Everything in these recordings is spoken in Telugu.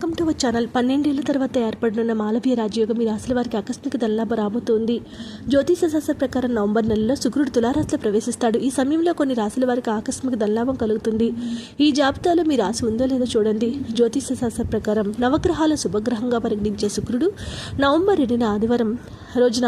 Welcome to our channel. పన్నెండేళ్ళ తర్వాత ఏర్పడనున్న మాలవీయ రాజయోగం ఈ రాశుల వారికి ఆకస్మిక ధనలాభ రాబోతోంది. జ్యోతిష శాస్త్ర ప్రకారం నవంబర్ నెలలో శుక్రుడు తులారాశిలో ప్రవేశిస్తాడు. ఈ సమయంలో కొన్ని రాశుల వారికి ఆకస్మిక ధనలాభం కలుగుతుంది. ఈ జాబితాలో మీ రాశి ఉందో లేదో చూడండి. జ్యోతిష శాస్త్ర ప్రకారం నవగ్రహాల శుభగ్రహంగా పరిగణించే శుక్రుడు నవంబర్ రెండున ఆదివారం రోజున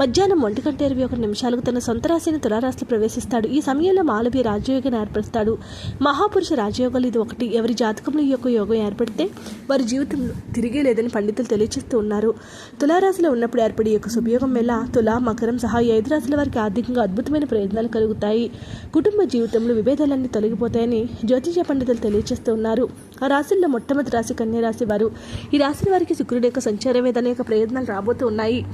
మధ్యాహ్నం ఒంటి గంట ఇరవై ఒక నిమిషాలకు తన సొంత రాశిని తులారాశిలో ప్రవేశిస్తాడు. ఈ సమయంలో మాలవీయ రాజయోగాన్ని ఏర్పరుస్తాడు. మహాపురుష రాజయోగాలు ఇది ఒకటి. ఎవరి జాతకంలో ఈ యొక్క యోగం ఏర్పడితే వారి జీవితంలో తిరిగే లేదని పండితులు తెలియచేస్తూ ఉన్నారు. తులారాశిలో ఉన్నప్పుడు ఏర్పడే యొక్క శుభయోగం వల్ల తులా మకరం సహా ఐదు రాశుల వారికి ఆర్థికంగా అద్భుతమైన ప్రయోజనాలు కలుగుతాయి. కుటుంబ జీవితంలో విభేదాలన్నీ తొలగిపోతాయని జ్యోతిష పండితులు తెలియజేస్తూ ఉన్నారు. ఆ రాశుల్లో మొట్టమొదటి రాశి కన్యా రాశి వారు. ఈ రాశి వారికి శుక్రుడి యొక్క సంచారం మీద అనేక ప్రయోజనాలు రాబోతూ ఉన్నాయి.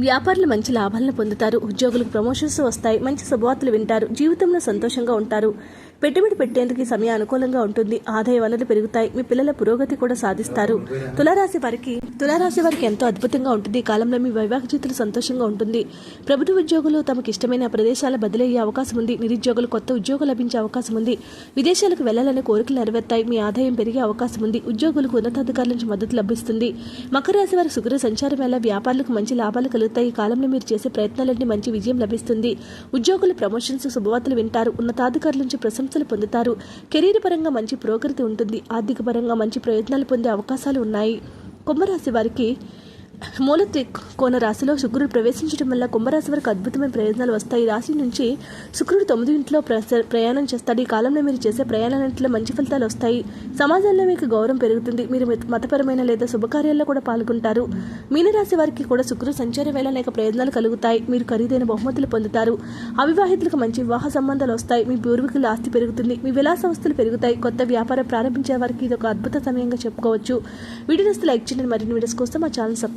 వ్యాపారులు మంచి లాభాలను పొందుతారు. ఉద్యోగులకు ప్రమోషన్స్ వస్తాయి. మంచి శుభవార్తలు వింటారు. జీవితంలో సంతోషంగా ఉంటారు. పెట్టుబడి పెట్టేందుకు ఈ సమయం అనుకూలంగా ఉంటుంది. ఆదాయ వనరులు పెరుగుతాయి. మీ పిల్లల పురోగతి కూడా సాధిస్తారు. తులారాశి వారికి తులారాశి వారికి ఎంతో అద్భుతంగా ఉంటుంది. ఈ కాలంలో మీ వైవాహిక జీవితం సంతోషంగా ఉంటుంది. ప్రభుత్వ ఉద్యోగులు తమకు ఇష్టమైన ప్రదేశాల బదిలీ అయ్యే అవకాశం ఉంది. నిరుద్యోగులు కొత్త ఉద్యోగం లభించే అవకాశం ఉంది. విదేశాలకు వెళ్ళాలనే కోరికలు నెరవేర్తాయి. మీ ఆదాయం పెరిగే అవకాశం ఉంది. ఉద్యోగులకు ఉన్నతాధికారుల నుంచి మద్దతు లభిస్తుంది. మకర రాశి వారి శుక్ర సంచారం వల్ల వ్యాపారులకు మంచి లాభాలు కలుగుతాయి ఈ కాలంలో మీరు చేసే ప్రయత్నాలన్నీ మంచి విజయం లభిస్తుంది. ఉద్యోగులు ప్రమోషన్స్ శుభవార్తలు వింటారు. ఉన్నతాధికారుల నుంచి ప్రశంసలు పొందుతారు. కెరీర్ పరంగా మంచి పురోగతి ఉంటుంది. ఆర్థిక పరంగా మంచి ప్రయోజనాలు పొందే అవకాశాలు ఉన్నాయి. కుంభరాశి వారికి మూల కోన రాశిలో శుక్రుడు ప్రవేశించడం వల్ల కుంభరాశి వారికి అద్భుతమైన ప్రయోజనాలు వస్తాయి. ఈ రాశి నుంచి శుక్రుడు తొమ్మిది ఇంట్లో ప్రస- ప్రయాణం చేస్తాడు. ఈ కాలంలో మీరు చేసే ప్రయాణాలంట్లో మంచి ఫలితాలు వస్తాయి. సమాజంలో మీకు గౌరవం పెరుగుతుంది. మీరు మతపరమైన లేదా శుభకార్యాల్లో కూడా పాల్గొంటారు. మీనరాశి వారికి కూడా శుక్రుడు సంచార వేళ అనేక ప్రయోజనాలు కలుగుతాయి. మీరు ఖరీదైన బహుమతులు పొందుతారు. అవివాహితులకు మంచి వివాహ సంబంధాలు వస్తాయి. మీ పూర్వీకుల ఆస్తి పెరుగుతుంది. మీ విలాస సంస్థలు పెరుగుతాయి. కొత్త వ్యాపారం ప్రారంభించే వారికి ఇది ఒక అద్భుత సమయంగా చెప్పుకోవచ్చు. వీడియోస్ లైక్ చేయండి. మరిన్ని వీడియోస్ కోసం మా ఛానల్